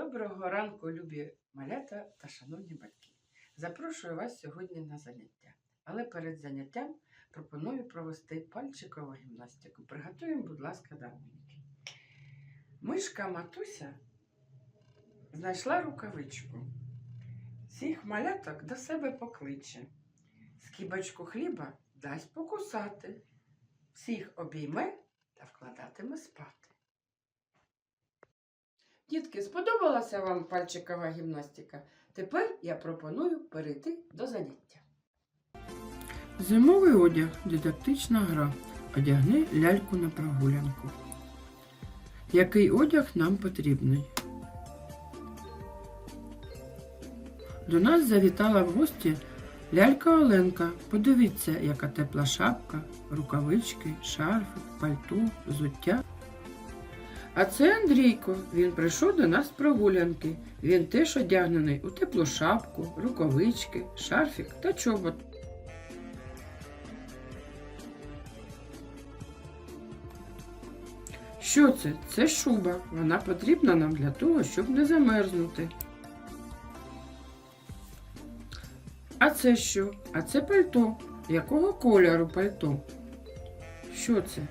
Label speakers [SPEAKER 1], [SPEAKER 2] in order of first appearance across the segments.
[SPEAKER 1] Доброго ранку, любі малята та шановні батьки. Запрошую вас сьогодні на заняття. Але перед заняттям пропоную провести пальчикову гімнастику. Приготуємо, будь ласка, дарунки. Мишка матуся знайшла рукавичку. Всіх маляток до себе покличе. Скибочку хліба дасть покусати. Всіх обійме та вкладатиме спати. Дітки, сподобалася вам пальчикова гімнастика? Тепер я пропоную перейти до заняття.
[SPEAKER 2] Зимовий одяг дидактична гра. Одягни ляльку на прогулянку. Який одяг нам потрібний? До нас завітала в гості лялька Оленка. Подивіться, яка тепла шапка, рукавички, шарфик, пальто, взуття. А це Андрійко. Він прийшов до нас з прогулянки. Він теж одягнений у теплу шапку, рукавички, шарфік та чобот. Що це? Це шуба. Вона потрібна нам для того, щоб не замерзнути. А це що? А це пальто. Якого кольору пальто? Що це?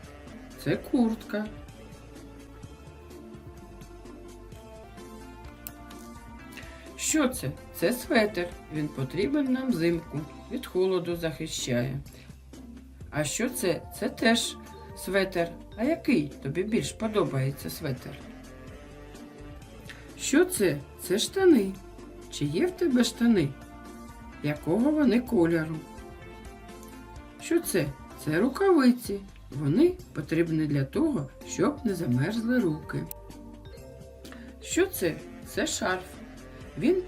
[SPEAKER 2] Це куртка. Що це? Це светр. Він потрібен нам взимку. Від холоду захищає. А що це? Це теж светр. А який тобі більш подобається светр? Що це? Це штани. Чи є в тебе штани? Якого вони кольору? Що це? Це рукавиці. Вони потрібні для того, щоб не замерзли руки. Що це? Це шарф. Він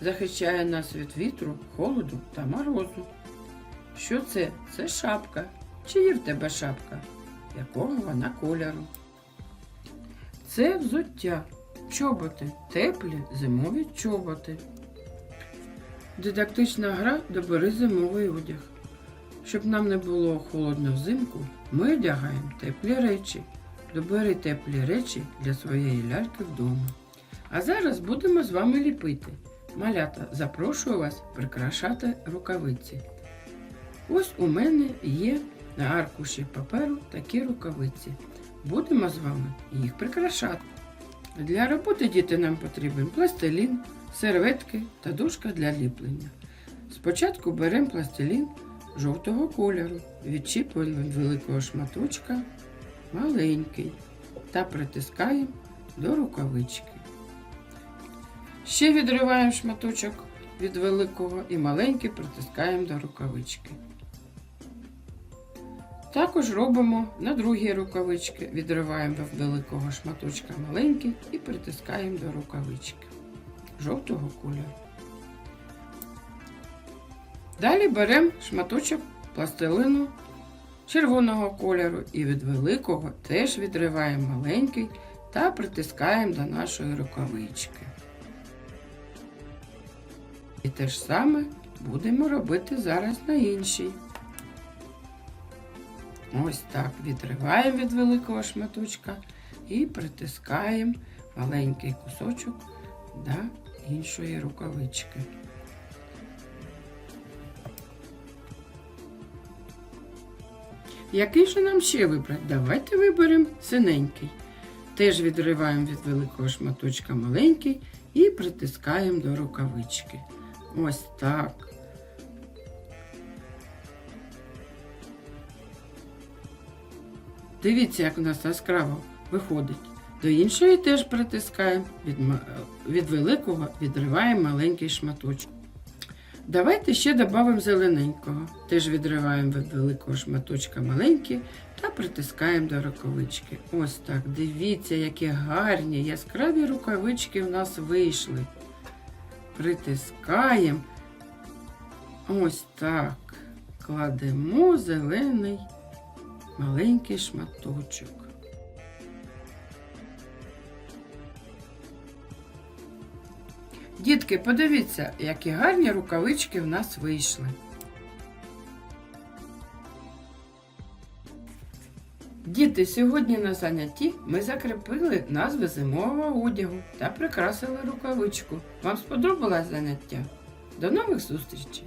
[SPEAKER 2] захищає нас від вітру, холоду та морозу. Що це? Це шапка. Чи в тебе шапка? Якого вона кольору? Це взуття. Чоботи. Теплі зимові чоботи. Дидактична гра добери зимовий одяг. Щоб нам не було холодно взимку, ми одягаємо теплі речі. Добери теплі речі для своєї ляльки вдома. А зараз будемо з вами ліпити. Малята, запрошую вас прикрашати рукавиці. Ось у мене є на аркуші паперу такі рукавиці. Будемо з вами їх прикрашати. Для роботи діти нам потрібен пластилін, серветки та дошка для ліплення. Спочатку беремо пластилін жовтого кольору, відчіпуємо від великого шматочка маленький та притискаємо до рукавички. Ще відриваємо шматочок від великого і маленький притискаємо до рукавички. Також робимо на другій рукавички, відриваємо від великого шматочка маленький і притискаємо до рукавички жовтого кольору. Далі беремо шматочок пластилину червоного кольору і від великого теж відриваємо маленький та притискаємо до нашої рукавички. І те ж саме будемо робити зараз на іншій. Ось так відриваємо від великого шматочка і притискаємо маленький кусочок до іншої рукавички. Який же нам ще вибрати? Давайте виберемо синенький. Теж відриваємо від великого шматочка маленький і притискаємо до рукавички. Ось так. Дивіться, як у нас яскраво виходить. До іншої теж притискаємо, від, від великого відриваємо маленький шматочок. Давайте ще додамо зелененького. Теж відриваємо від великого шматочка маленький та притискаємо до рукавички. Ось так. Дивіться, які гарні яскраві рукавички в нас вийшли. Притискаємо. Ось так. Кладемо зелений маленький шматочок. Дітки, подивіться, які гарні рукавички в нас вийшли. Діти, сьогодні на занятті ми закріпили назви зимового одягу та прикрасили рукавичку. Вам сподобалось заняття? До нових зустрічей!